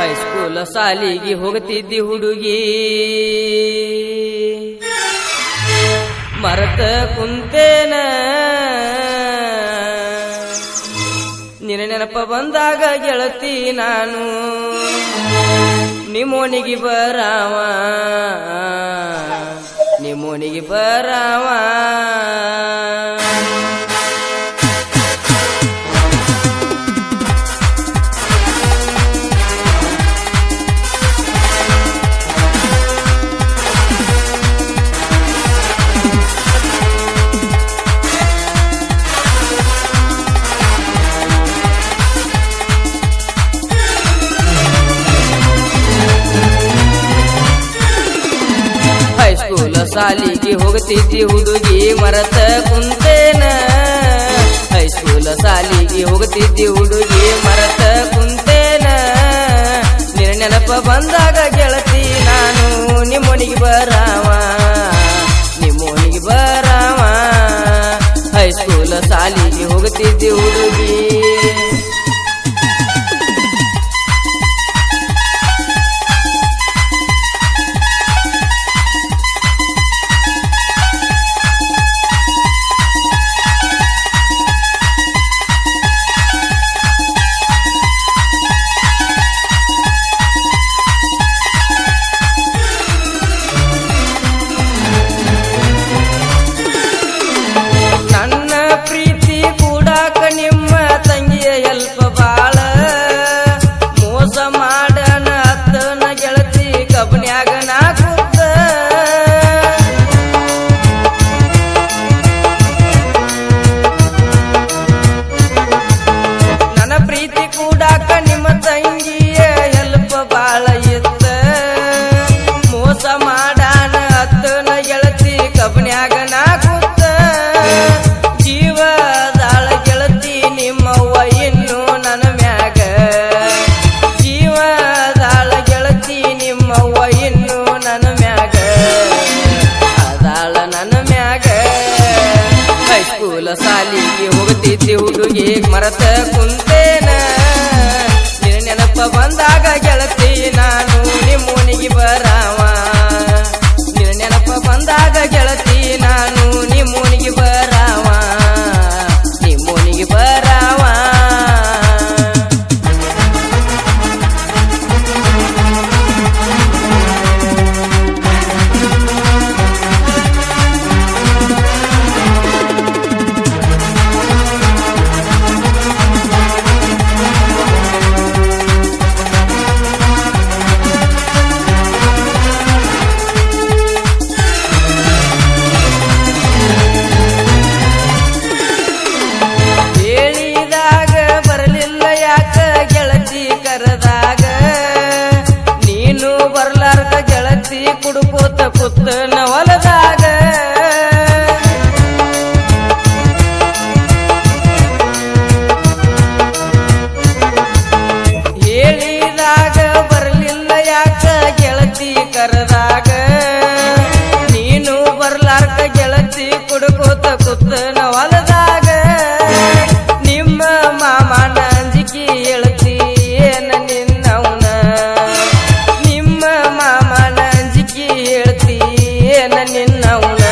High school ಸಾಲಿಗೆ ಹೋಗ್ತಿದ್ದಿ ಹುಡುಗಿ. ಮರತ ಕುಂತೇನ. ನಿನ್ನ ನೆನಪ ಬಂದಾಗ ಗೆಳತಿ ನಾನು. ನಿಮ್ಮೋನಿಗೆ ಬರಾವ. ನಿಮ್ಮೋನಿಗೆ ಬರಾವ. ಸಾಲಿಗೆ ಹೋಗ್ತಿದ್ದಿ ಹುಡುಗಿ, ಮರತ ಕುಂತೇನ? ಹೈಸ್ಕೂಲ ಸಾಲಿಗೆ ಹೋಗ್ತಿದ್ದಿ ಹುಡುಗಿ, ಮರತ ಕುಂತೇನ? ನಿನ್ನ ನೆನಪ ಬಂದಾಗ ಗೆಳತಿ, ನಾನು ನಿಮ್ಮೊನಿಗೆ ಬರಾವ ನಿಮ್ಮೊನಿಗೆ ಬರಾವ. ಹೈಸ್ಕೂಲ್ ಸಾಲಿಗೆ ಹೋಗ್ತಿದ್ದಿ ಹುಡುಗಿ. ಕೂತ ನನ್ನ ಪ್ರೀತಿ ಕೂಡಾಕ ನಿಮ್ಮ ತಂಗಿಯ ಎಲ್ಪ ಬಾಳ ಇತ್ತ. ಮೋಸ ಮಾಡಾನ ಅತ್ತನ ಗೆಳತಿ ಕಬ್ನ್ಯಾಗ ಸಾಲಿಗೆ ಹೋಗುತ್ತಿದ್ದೆ ಹುಡುಗಿ ಮರತ ಕುಂತೇನ. ನಿನ್ನ ನೆನಪ ಬಂದಾಗ ಗೆಳತಿ ನಾನು ನಿಮ್ಮೋನಿಗೆ ಬರಾವ. ನವಲದಾಗ ನಿಮ್ಮ ಮಾಮನ ಅಂಜಿಕೆ ಹೇಳ್ತಿ ಏನ ನಿನ್ನವನ? ನಿಮ್ಮ ಮಾಮನ ಅಂಜಿಕೆ ಹೇಳ್ತಿ ಏನ ನಿನ್ನವನ?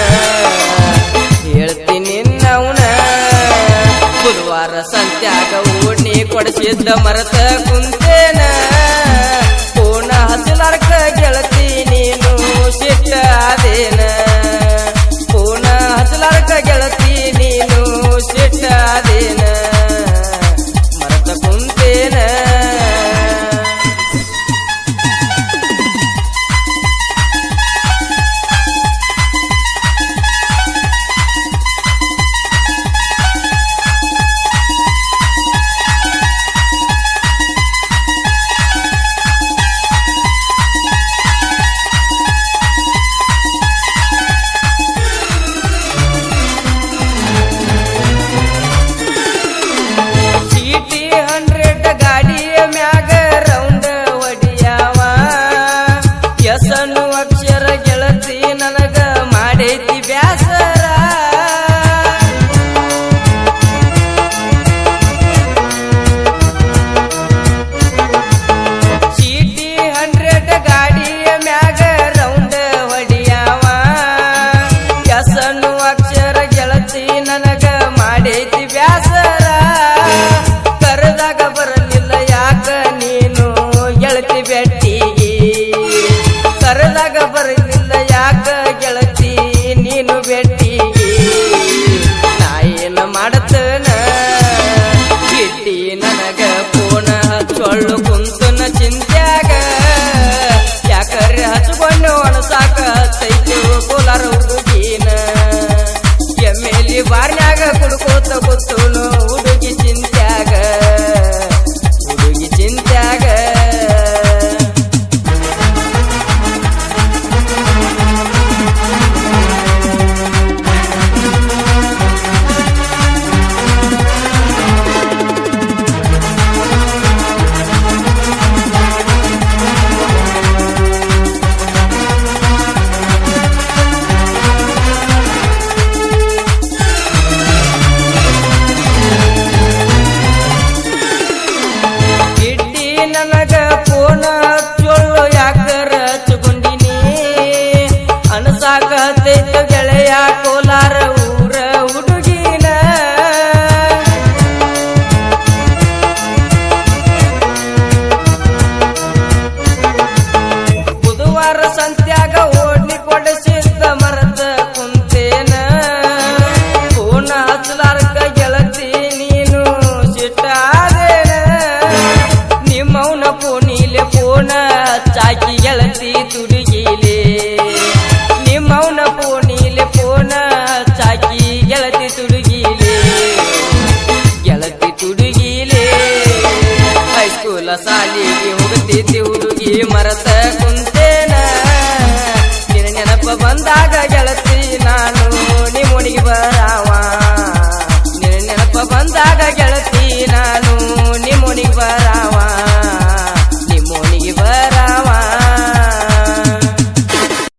ಹೇಳ್ತಿ ನಿನ್ನವನ? ಬುಧವಾರ ಸಂತ್ಯಾಗ ಓಣಿ ಕೊಡಿಸಿದ್ದ ಮರತ ಕುಂತೇನ सनवक